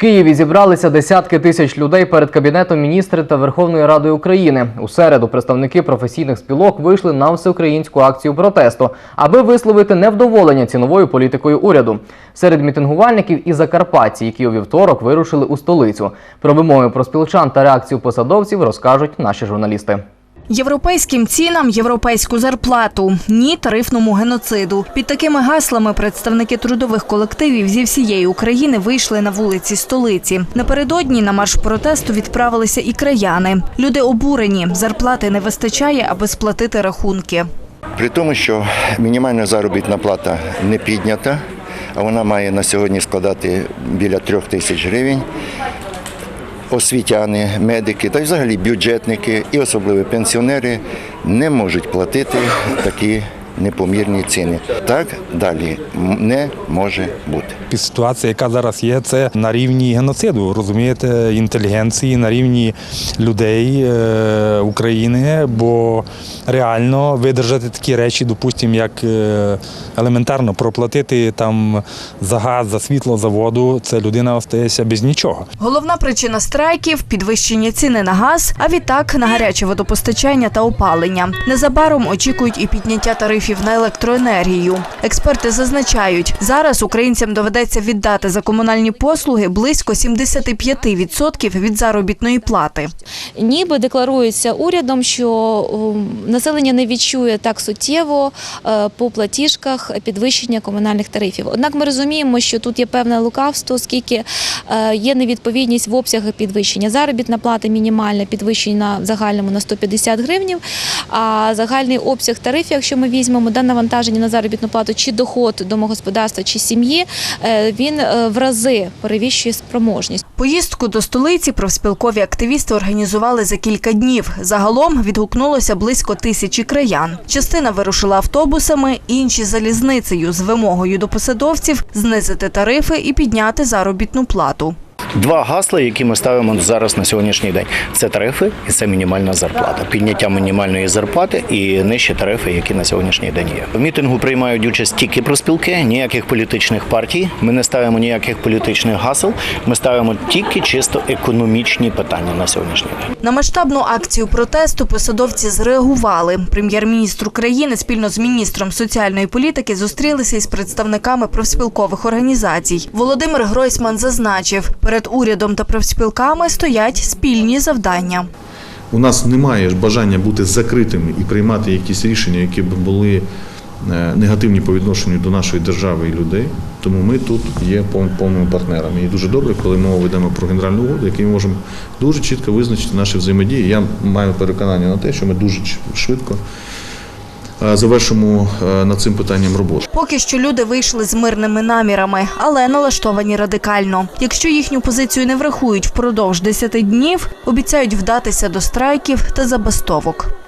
Києві зібралися десятки тисяч людей перед кабінетом міністрів та Верховною Радою України. У середу представники професійних спілок вийшли на всеукраїнську акцію протесту, аби висловити невдоволення ціновою політикою уряду. Серед мітингувальників і закарпатці, які у вівторок вирушили у столицю. Про вимоги проспілчан та реакцію посадовців розкажуть наші журналісти. Європейським цінам європейську зарплату, ні тарифному геноциду. Під такими гаслами представники трудових колективів зі всієї України вийшли на вулиці столиці. Напередодні на марш протесту відправилися і краяни. Люди обурені, зарплати не вистачає, аби сплатити рахунки. При тому, що мінімальна заробітна плата не піднята, а вона має на сьогодні складати біля трьох тисяч гривень. Освітяни, медики та й взагалі бюджетники і особливо пенсіонери не можуть платити такі непомірні ціни. Так далі не може бути. Ситуація, яка зараз є, це на рівні геноциду, розумієте, інтелігенції, на рівні людей е, України, бо реально видержати такі речі, допустимо, як е, елементарно проплатити там за газ, за світло, за воду, це людина остається без нічого. Головна причина страйків підвищення ціни на газ, а відтак на гаряче водопостачання та опалення. Незабаром очікують і підняття тарифів на електроенергію. Експерти зазначають, зараз українцям доведеться віддати за комунальні послуги близько 75% від заробітної плати. ніби декларується урядом, що населення не відчує так суттєво е, по платіжках підвищення комунальних тарифів. Однак ми розуміємо, що тут є певне лукавство, оскільки е, є невідповідність в обсягах підвищення. Заробітна плата мінімальна підвищена в загальному на 150 гривнів, а загальний обсяг тарифів, якщо ми візьмемо да, навантаження на заробітну плату чи доход домогосподарства чи сім'ї, е, він е, в рази перевищує спроможність. Поїздку до столиці профспілкові активісти організували за кілька днів. Загалом відгукнулося близько тисячі краян. Частина вирушила автобусами, інші залізницею з вимогою до посадовців знизити тарифи і підняти заробітну плату. Два гасла, які ми ставимо зараз на сьогоднішній день: це тарифи і це мінімальна зарплата. Підняття мінімальної зарплати і нижчі тарифи, які на сьогоднішній день є. В мітингу приймають участь тільки проспілки, ніяких політичних партій. Ми не ставимо ніяких політичних гасел. Ми ставимо тільки чисто економічні питання на сьогоднішній день. На масштабну акцію протесту посадовці зреагували. Прем'єр-міністр України спільно з міністром соціальної політики зустрілися із представниками профспілкових організацій. Володимир Гройсман зазначив, перед урядом та профспілками стоять спільні завдання. У нас немає бажання бути закритими і приймати якісь рішення, які б були е, негативні по відношенню до нашої держави і людей. Тому ми тут є пов- повними партнерами. І дуже добре, коли мова ведемо про генеральну угоду, який ми можемо дуже чітко визначити наші взаємодії. Я маю переконання на те, що ми дуже швидко завершимо е, над цим питанням роботу. Поки що люди вийшли з мирними намірами, але налаштовані радикально. Якщо їхню позицію не врахують впродовж 10 днів, обіцяють вдатися до страйків та забастовок.